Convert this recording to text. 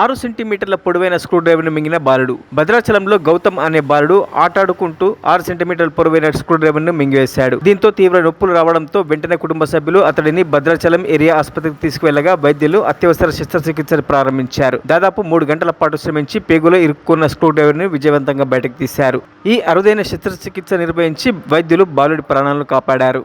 ఆరు సెంటీమీటర్ల పొడవైన స్క్రూ డ్రైవర్ను మింగిన బాలుడు. భద్రాచలంలో గౌతమ్ అనే బాలుడు ఆటాడుకుంటూ ఆరు సెంటీమీటర్ల పొడవైన స్క్రూ డ్రైవర్ను మింగివేశాడు. దీంతో తీవ్ర నొప్పులు రావడంతో వెంటనే కుటుంబ సభ్యులు అతడిని భద్రాచలం ఏరియా ఆసుపత్రికి తీసుకువెళ్ళగా వైద్యులు అత్యవసర శస్త్రచికిత్స ప్రారంభించారు. దాదాపు మూడు గంటల పాటు శ్రమించి పేగులో ఇరుక్కున్న స్క్రూ డ్రైవర్ను విజయవంతంగా బయటకు తీశారు. ఈ అరుదైన శస్త్రచికిత్స నిర్వహించి వైద్యులు బాలుడి ప్రాణాలను కాపాడారు.